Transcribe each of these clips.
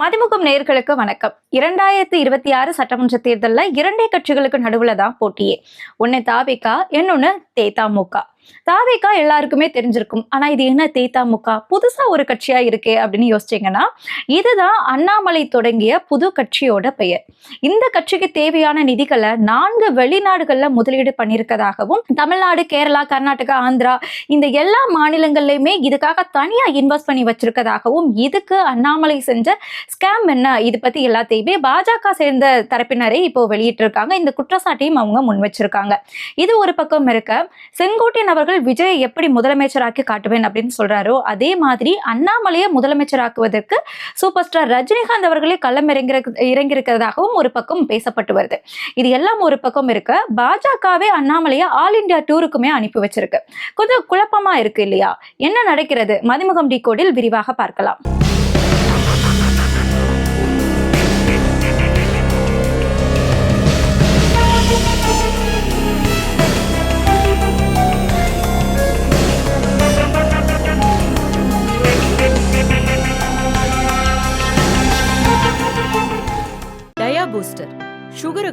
மதிமுகம் நேர்களுக்கு வணக்கம். இரண்டாயிரத்தி இருபத்தி ஆறு சட்டமன்ற தேர்தலில் இரண்டே கட்சிகளுக்கு நடுவுல தான் போட்டியே. ஒன்னு தாபிகா இன்னொன்னு தேதாமுக. தாவேக்கா எல்லாருக்குமே தெரிஞ்சிருக்கும். ஆனா இது என்ன தேதாமுக புதுசா ஒரு கட்சியா இருக்கே அப்படின்னு யோசிச்சீங்கன்னா இதுதான் அண்ணாமலை தொடங்கிய புது கட்சியோட பெயர். இந்த கட்சிக்கு தேவையான நிதிகளை நான்கு வெளிநாடுகள்ல முதலீடு பண்ணியிருக்கதாகவும் தமிழ்நாடு கேரளா கர்நாடகா ஆந்திரா இந்த எல்லா மாநிலங்கள்லயுமே இதுக்காக தனியா இன்வெஸ்ட் பண்ணி வச்சிருக்கதாகவும் இதுக்கு அண்ணாமலை செஞ்ச ஸ்கேம் என்ன? இது பத்தி எல்லாத்தையுமே பாஜக சேர்ந்த தரப்பினரை இப்போ வெளியிட்டிருக்காங்க. இந்த குற்றச்சாட்டையும் அவங்க முன் வச்சிருக்காங்க இது ஒரு பக்கம் இருக்க செங்கோட்டையன் அவர்கள் விஜய் எப்படி முதலமைச்சராக்கி காட்டுவேன் அப்படின்னு சொல்றாரோ அதே மாதிரி அண்ணாமலையை முதலமைச்சராக்குவதற்கு சூப்பர் ஸ்டார் ரஜினிகாந்த் அவர்களே களம் இறங்கிற இறங்கியிருக்கிறதாகவும் ஒரு பக்கம் பேசப்பட்டு வருது. இது எல்லாம் ஒரு பக்கம் இருக்க பாஜகவே அண்ணாமலையை ஆல் இந்தியா டூருக்குமே அனுப்பி வச்சிருக்கு. கொஞ்சம் குழப்பமா இருக்கு இல்லையா? என்ன நடக்கிறது? மதிமுகம் டி கோடில் விரிவாக பார்க்கலாம்.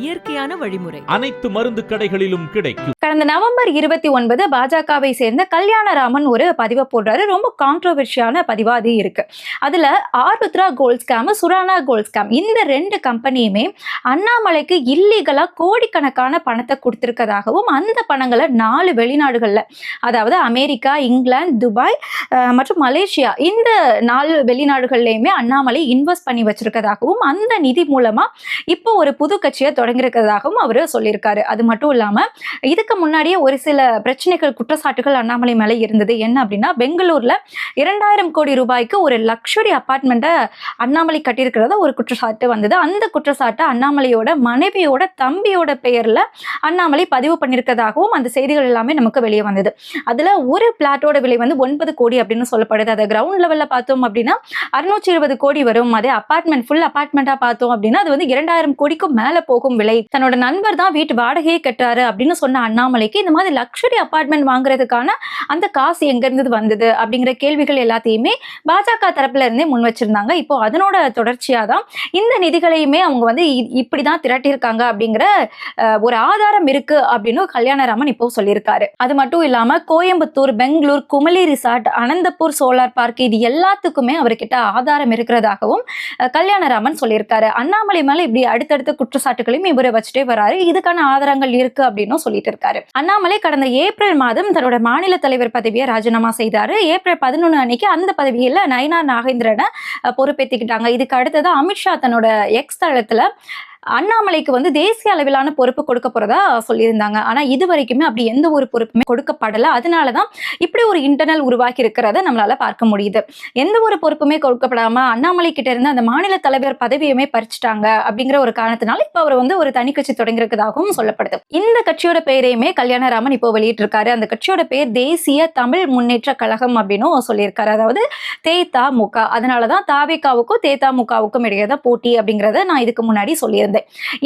இயற்கையான வழிமுறை. அனைத்து மருந்து கடைகளிலும் கிடைக்கும். கடந்த நவம்பர் இருபத்தி ஒன்பது பாஜகவை சேர்ந்த கல்யாணராமன் ஒரு பதிவை போடுறாரு. ரொம்ப கான்ட்ரோவர்ஷியான பதிவா அது இருக்கு. அதுல Aarudhra gold scam Surana gold scam இந்த ரெண்டு கம்பெனியுமே அண்ணாமலைக்கு இல்லீகலா கோடிக்கணக்கான பணத்தை கொடுத்திருக்கதாகவும் அந்த பணங்களை நாலு வெளிநாடுகள்ல அதாவது அமெரிக்கா இங்கிலாந்து துபாய் மற்றும் மலேசியா இந்த நாலு வெளிநாடுகள்லையுமே அண்ணாமலை இன்வெஸ்ட் பண்ணி வச்சிருக்கதாகவும் அந்த நிதி மூலமா இப்போ ஒரு புது கட்சியை தொடங்கியிருக்கிறதாகவும் அவர் சொல்லியிருக்காரு. அது மட்டும் இல்லாம இதுக்கு முன்னாடியே ஒரு சில பிரச்சனைகள் குற்றச்சாட்டுகள் அண்ணாமலை மேலே இருந்தது. என்ன அப்படின்னா பெங்களூர்ல இரண்டாயிரம் கோடி ரூபாய்க்கு ஒரு லக்ஸுரி அப்பார்ட்மெண்ட்டை அண்ணாமலை கட்டியிருக்கிறதா ஒரு குற்றச்சாட்டு வந்தது. அந்த குற்றச்சாட்டை அண்ணாமலையோட மனைவியோட தம்பியோட பெயர்ல அண்ணாமலை பதிவு பண்ணியிருக்கிறதாகவும் அந்த செய்திகள் எல்லாமே நமக்கு வெளியே வந்தது. அதுல ஒரு பிளாட்டோட விலை வந்து ஒன்பது கோடி அப்படின்னு சொல்லப்படுது. அதை கிரவுண்ட் லெவல்ல பார்த்தோம் அப்படின்னா அறுநூற்றி இருபது கோடி வரும். அதே அபார்ட்மெண்ட் ஃபுல் அப்பார்ட்மெண்ட்டாக பார்த்தோம் அப்படின்னா அது வந்து இரண்டாயிரம் கோடிக்கும் மேல போகும். விலை. தன்னோட நண்பர் தான் வீட்டு வாடகையை கட்டுறாரு அப்படின்னு சொன்ன அண்ணாமலைக்கு இந்த மாதிரி லக்ஸரி அபார்ட்மெண்ட் வாங்குறதுக்கான அந்த காசு எங்கிருந்து வந்தது அப்படிங்கிற கேள்விகள் எல்லாத்தையுமே பாஜக தரப்புல இருந்தே முன் வச்சிருந்தாங்க. இப்போ அதனோட தொடர்ச்சியா தான் இந்த நிதிகளையுமே அவங்க வந்து இப்படிதான் திரட்டியிருக்காங்க அப்படிங்கிற ஒரு ஆதாரம் இருக்கு அப்படின்னு கல்யாணராமன் இப்போ சொல்லியிருக்காரு. அது மட்டும் இல்லாம Coimbatore Bangalore Kumily resort Anantapur solar park இது எல்லாத்துக்குமே அவர்கிட்ட ஆதாரம் இருக்கிறதாகவும் கல்யாணராமன் சொல்லியிருக்காரு. அண்ணாமலை மேல இப்படி அடுத்தடுத்த குற்றச்சாட்டுகளையும் இவரை வச்சுட்டே வராரு. இதுக்கான ஆதாரங்கள் இருக்கு அப்படின்னும் சொல்லிட்டு இருக்காரு. அண்ணாமலை கடந்த ஏப்ரல் மாதம் தன்னோட மாநில தலைவர் பதவியை ராஜினாமா செய்தாரு. ஏப்ரல் பதினொன்று அன்னைக்கு அந்த பதவியில நயனா நாகேந்திரனை பொறுப்பேற்றிக்கிட்டாங்க இதுக்கு அடுத்தது அமித்ஷா தன்னோட எக்ஸ் தளத்துல அண்ணாமலைக்கு வந்து தேசிய அளவிலான பொறுப்பு கொடுக்க போறதா சொல்லியிருந்தாங்க. ஆனா இது வரைக்குமே அப்படி எந்த ஒரு பொறுப்புமே கொடுக்கப்படல. அதனாலதான் இப்படி ஒரு இன்டர்னல் உருவாக்கி இருக்கிறத நம்மளால பார்க்க முடியுது. எந்த ஒரு பொறுப்புமே கொடுக்கப்படாம அண்ணாமலை கிட்ட இருந்து அந்த மாநில தலைவர் பதவியுமே பறிச்சுட்டாங்க அப்படிங்கிற ஒரு காரணத்தினால இப்ப அவர் வந்து ஒரு தனி கட்சி தொடங்கியிருக்கதாகவும் சொல்லப்படுது. இந்த கட்சியோட பெயரையுமே கல்யாணராமன் இப்போ வெளியிட்டிருக்காரு. அந்த கட்சியோட பேர் தேசிய தமிழ் முன்னேற்ற கழகம் அப்படின்னும் சொல்லியிருக்காரு. அதாவது தேதா முக அதனாலதான் தாவேகாவுக்கும் தேதா முகாவுக்கும் இடையே தான் போட்டி அப்படிங்கிறத நான் இதுக்கு முன்னாடி சொல்லியிருந்தேன்.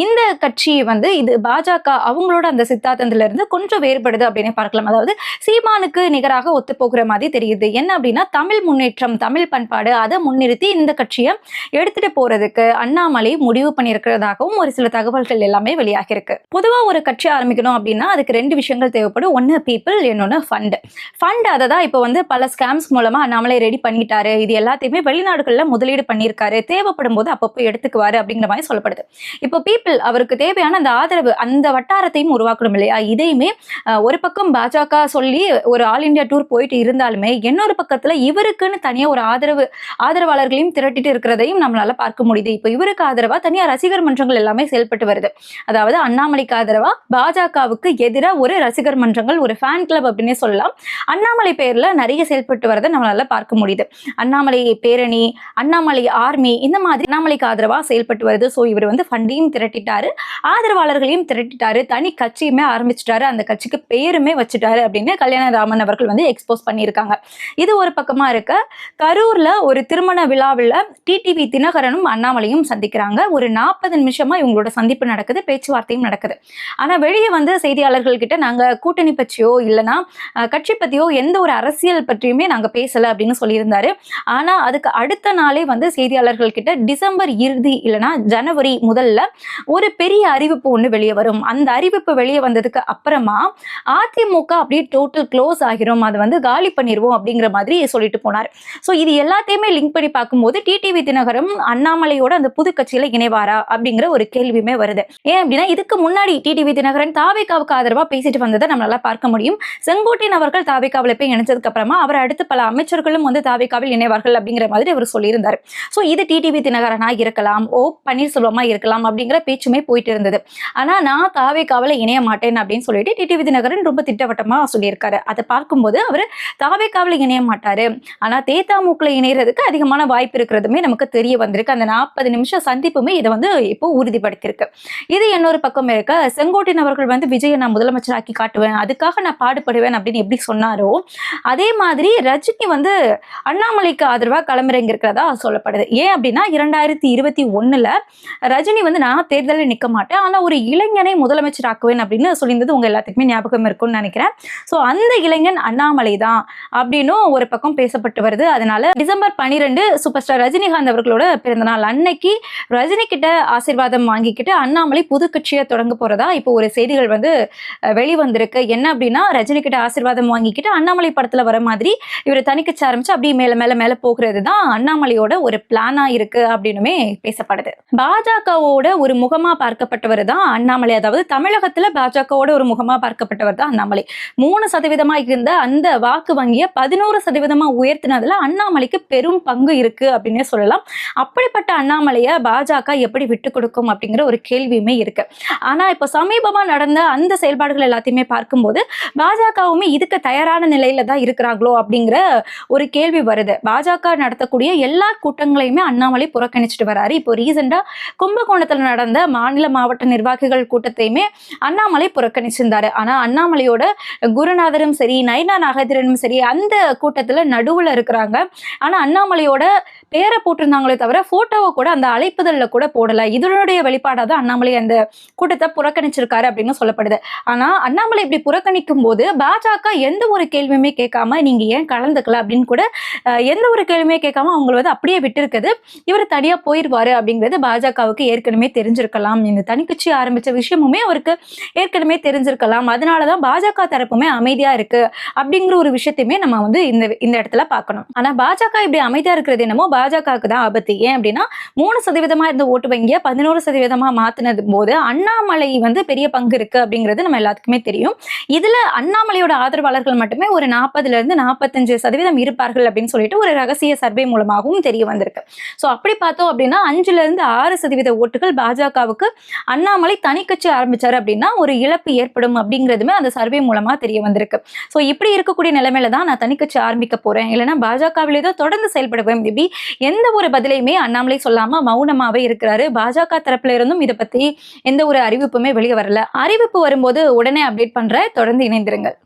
இந்த கட்சி வந்து இது பாஜக அவங்களோட அந்த சித்தாந்தத்துல இருந்து கொஞ்சம் வேறுபடுது அப்படின்னு பார்க்கலாம். அதாவது சீமானுக்கு நிகராக ஒத்து போகிற மாதிரி தெரியுது. என்ன அப்படின்னா தமிழ் முன்னேற்றம் தமிழ் பண்பாடு அதை முன்னிறுத்தி இந்த கட்சியை எடுத்துட்டு போறதுக்கு அண்ணாமலை முடிவு பண்ணியிருக்கிறதாகவும் ஒரு சில தகவல்கள் எல்லாமே வெளியாகி இருக்கு பொதுவா ஒரு கட்சி ஆரம்பிக்கணும் அப்படின்னா அதுக்கு ரெண்டு விஷயங்கள் தேவைப்படும். ஒன்னு பீப்புள் இன்னொன்னு ஃபண்ட். ஃபண்ட் அதை தான் இப்போ வந்து பல ஸ்கேம்ஸ் மூலமா அண்ணாமலை ரெடி பண்ணிட்டாரு. இது எல்லாத்தையுமே வெளிநாடுகளில் முதலீடு பண்ணியிருக்காரு. தேவைப்படும் போது அப்பப்போ எடுத்துக்குவாரு அப்படிங்கிற மாதிரி சொல்லப்படுது. இப்போ பீப்புள் அவருக்கு தேவையான அந்த ஆதரவு அந்த வட்டாரத்தையும் உருவாக்கணும் இல்லையா? இதையுமே ஒரு பக்கம் பாஜக சொல்லி ஒரு ஆல் இந்தியா டூர் போயிட்டு இருந்தாலுமே இன்னொரு பக்கத்துல இவருக்குன்னு தனியா ஒரு ஆதரவு ஆதரவாளர்களையும் திரட்டிட்டு இருக்கிறதையும் நம்மளால பார்க்க முடியுது. இப்போ இவருக்கு ஆதரவா தனியா ரசிகர் மன்றங்கள் எல்லாமே செயல்பட்டு வருது. அதாவது அண்ணாமலைக்கு ஆதரவா பாஜகவுக்கு எதிராக ஒரு ரசிகர் மன்றங்கள் ஒரு ஃபேன் கிளப் அப்படின்னே சொல்லலாம். அண்ணாமலை பேர்ல நிறைய செயல்பட்டு வரதை நம்மளால பார்க்க முடியுது. அண்ணாமலை பேரணி அண்ணாமலை ஆர்மி இந்த மாதிரி அண்ணாமலைக்கு ஆதரவா செயல்பட்டு வருது. ஸோ இவர் வந்து ஃபண்ட் ஃபண்டையும் திரட்டிட்டாரு. ஆதரவாளர்களையும் திரட்டிட்டாரு. தனி கட்சியுமே ஆரம்பிச்சிட்டாரு. அந்த கட்சிக்கு பேருமே வச்சுட்டாரு அப்படின்னு கல்யாணராமன் அவர்கள் வந்து எக்ஸ்போஸ் பண்ணியிருக்காங்க. இது ஒரு பக்கமா இருக்க கரூர்ல ஒரு திருமண விழாவில் டிடிவி தினகரனும் அண்ணாமலையும் சந்திக்கிறாங்க. ஒரு நாற்பது நிமிஷமா இவங்களோட சந்திப்பு நடக்குது பேச்சுவார்த்தையும் நடக்குது. ஆனா வெளியே வந்து செய்தியாளர்கள் கிட்ட நாங்க கூட்டணி பற்றியோ இல்லைன்னா கட்சி பத்தியோ எந்த ஒரு அரசியல் பற்றியுமே நாங்க பேசல அப்படின்னு சொல்லியிருந்தாரு. ஆனா அதுக்கு அடுத்த நாளே வந்து செய்தியாளர்கள் கிட்ட டிசம்பர் இறுதி இல்லைன்னா ஜனவரி முதல்ல ஒரு பெரிய அறிவிப்பு ஒன்று வெளியே வரும். அந்த அறிவிப்பு வெளியே வந்ததுக்கு அப்புறமா அதிமுக அப்படியே டோட்டல் க்ளோஸ் ஆகிரும். அதை வந்து காலி பண்ணிடுவோம் அப்படிங்கிற மாதிரி சொல்லிட்டு போனார். ஸோ இது எல்லாத்தையுமே லிங்க் பண்ணி பார்க்கும்போது டிடிவி தினகரம் அண்ணாமலையோட அந்த புது கட்சியில இணைவாரா அப்படிங்கிற ஒரு கேள்வியுமே வருது. ஏன் அப்படின்னா இதுக்கு முன்னாடி டிடிவி தினகரன் தாவேக்காவுக்கு ஆதரவா பேசிட்டு வந்ததை நம்மளால பார்க்க முடியும். செங்கோட்டையன் அவர்கள் தாவேக்காவில் போய் இணைச்சதுக்கு அப்புறமா அவர் அடுத்து பல அமைச்சர்களும் வந்து தாவேக்காவில் இணைவார்கள் அப்படிங்கிற மாதிரி அவர் சொல்லியிருந்தார். ஸோ இது டிடிவி தினகரனா இருக்கலாம். ஓ பன்னீர்செல்வமா இருக்கலாம். அப்படிங்கிற பேச்சுமே போயிட்டு இருந்தது ஆனா நான் தாவேக்காவில் இணைய மாட்டேன் அப்படின்னு சொல்லிட்டு டிடி விதிநகரன் ரொம்ப திட்டவட்டமா சொல்லியிருக்காரு. அதை பார்க்கும்போது அவர் தாவேக்காவில் இணைய மாட்டாரு. ஆனா தேத்தாமுக்குல இணையறதுக்கு அதிகமான வாய்ப்பு இருக்கிறதுமே நமக்கு தெரிய வந்திருக்கு. அந்த நாற்பது நிமிஷம் சந்திப்புமே இதை வந்து இப்போ உறுதிப்படுத்தியிருக்கு. இது இன்னொரு பக்கம் இருக்க செங்கோட்டையன் அவர்கள் வந்து விஜயை நான் முதலமைச்சராக்கி காட்டுவேன் அதுக்காக நான் பாடுபடுவேன் அப்படின்னு எப்படி சொன்னாரோ அதே மாதிரி ரஜினி வந்து அண்ணாமலைக்கு ஆதரவாக களமிறங்கிருக்கிறதா சொல்லப்படுது. ஏன் அப்படின்னா இரண்டாயிரத்தி இருபத்தி ஒண்ணுல ரஜினி வந்து நான் தேர்தலில் நிற்க மாட்டேன். ஆனால் ஒரு இளைஞனை முதலமைச்சர் ஆக்குவேன் அப்படின்னு சொல்லியிருந்தது உங்கள் எல்லாத்துக்குமே ஞாபகம் இருக்கும்னு நினைக்கிறேன். ஸோ அந்த இளைஞன் அண்ணாமலை தான் அப்படின்னும் ஒரு பக்கம் பேசப்பட்டு வருது. அதனால டிசம்பர் பன்னிரெண்டு சூப்பர் ஸ்டார் ரஜினிகாந்த் அவர்களோட பிறந்தநாள் அன்னைக்கு ரஜினி கிட்ட ஆசீர்வாதம் வாங்கிக்கிட்டு அண்ணாமலை புது கட்சியை தொடங்க போறதா இப்போ ஒரு செய்திகள் வந்து வெளிவந்திருக்கு. என்ன அப்படின்னா ரஜினி கிட்ட ஆசீர்வாதம் வாங்கிக்கிட்டு அண்ணாமலை படத்துல வர மாதிரி இவர் தனிக்கட்சி ஆரம்பிச்சு அப்படியே மேல மேல மேல போகிறது தான் அண்ணாமலையோட ஒரு பிளானா இருக்கு அப்படின்னுமே பேசப்படுது. பாஜகவோட ஒரு முகமா பார்க்கப்பட்டவர் தான் அண்ணாமலை. அதாவது தமிழகத்துல பாஜகவோட ஒரு முகமா பார்க்கப்பட்டவர் தான் அண்ணாமலை. மூணு சதவீதமா இருந்த அந்த வாக்கு வங்கியை பதினோரு சதவீதமா உயர்த்தினதுல அண்ணாமலைக்கு பெரும் பங்கு இருக்கு அப்படின்னே சொல்லலாம். அப்படிப்பட்ட அண்ணாமலையை பாஜக எப்படி விட்டு கொடுக்கும் அப்படிங்கிற ஒரு கேள்வியுமே இருக்கு. ஆனா இப்போ சமீபமா நடந்த அந்த செயல்பாடுகள் எல்லாத்தையுமே பார்க்கும்போது பாஜகவுமே இதுக்கு தயாரான நிலையில தான் இருக்கிறாங்களோ அப்படிங்கிற ஒரு கேள்வி வருது. பாஜக நடத்தக்கூடிய எல்லா கூட்டங்களையுமே அண்ணாமலை புறக்கணிச்சிட்டு வராரு. இப்போ ரீசெண்டா கும்பகோணத்துல நடந்த மாநில மாவட்ட நிர்வாகிகள் கூட்டத்தையுமே அண்ணாமலை புறக்கணிச்சிருந்தாரு. ஆனா அண்ணாமலையோட குருநாதரும் சரி நயனா நாகேந்திரனும் சரி அந்த கூட்டத்துல நடுவுல இருக்கிறாங்க. ஆனா அண்ணாமலையோட பேரை போட்டிருந்தாங்களே தவிர போட்டோவை கூட அந்த அழைப்புதல்ல கூட போடல. இதனுடைய வெளிப்பாடாக தான் அண்ணாமலை அந்த கூட்டத்தை புறக்கணிச்சிருக்காரு அப்படின்னு சொல்லப்படுது. ஆனா அண்ணாமலை இப்படி புறக்கணிக்கும் போது பாஜக எந்த ஒரு கேள்வியுமே கேட்காம நீங்க ஏன் கலந்துக்கல? அப்படின்னு கூட எந்த ஒரு கேள்வியுமே கேட்காம அவங்கள வந்து அப்படியே விட்டுருக்குது. இவர் தனியா போயிருவாரு அப்படிங்கிறது பாஜகவுக்கு ஏற்கனவே ஏற்கனவே தெரிஞ்சிருக்கலாம். இந்த தனிக்கட்சி ஆரம்பித்த விஷயமுமே அவருக்கு ஏற்கனவே தெரிஞ்சிருக்கலாம். அதனால தான் பாஜக தரப்புமே அமைதியாக இருக்குது அப்படிங்கிற ஒரு விஷயத்தையுமே நம்ம வந்து இந்த இந்த இடத்துல பார்க்கணும். ஆனால் பாஜக இப்படி அமைதியாக இருக்கிறது என்னமோ பாஜகவுக்கு தான் ஆபத்து. ஏன் அப்படின்னா மூணு சதவீதமாக இருந்த ஓட்டு வங்கியை பதினோரு சதவீதமாக மாற்றினது போது அண்ணாமலை வந்து பெரிய பங்கு இருக்குது அப்படிங்கிறது நம்ம எல்லாத்துக்குமே தெரியும். இதில் அண்ணாமலையோட ஆதரவாளர்கள் மட்டுமே ஒரு நாற்பதுலேருந்து நாற்பத்தஞ்சு சதவீதம் இருப்பார்கள் அப்படின்னு சொல்லிட்டு ஒரு ரகசிய சர்வே மூலமாகவும் தெரிய வந்திருக்கு. ஸோ அப்படி பார்த்தோம் அப்படின்னா அஞ்சுலேருந்து ஆறு சதவீத ஓட்டுகள் பாஜகவுக்கு அண்ணாமலை தனி கட்சி ஆரம்பிச்சாரு அப்படின்னா ஒரு இழப்பு ஏற்படும் அப்படிங்கிறதுமே அந்த சர்வே மூலமா தெரிய வந்திருக்கு. ஸோ இப்படி இருக்கக்கூடிய நிலைமையில தான் நான் தனி கட்சி ஆரம்பிக்க போறேன். இல்லைன்னா பாஜகவில் ஏதோ தொடர்ந்து செயல்படுவேன். இப்படி எந்த ஒரு பதிலையுமே அண்ணாமலை சொல்லாம மௌனமாவே இருக்கிறாரு. பாஜக தரப்புல இருந்தும் இதை பத்தி எந்த ஒரு அறிவிப்புமே வெளியே வரல. அறிவிப்பு வரும்போது உடனே அப்டேட் பண்ற தொடர்ந்து இணைந்திருங்கள்.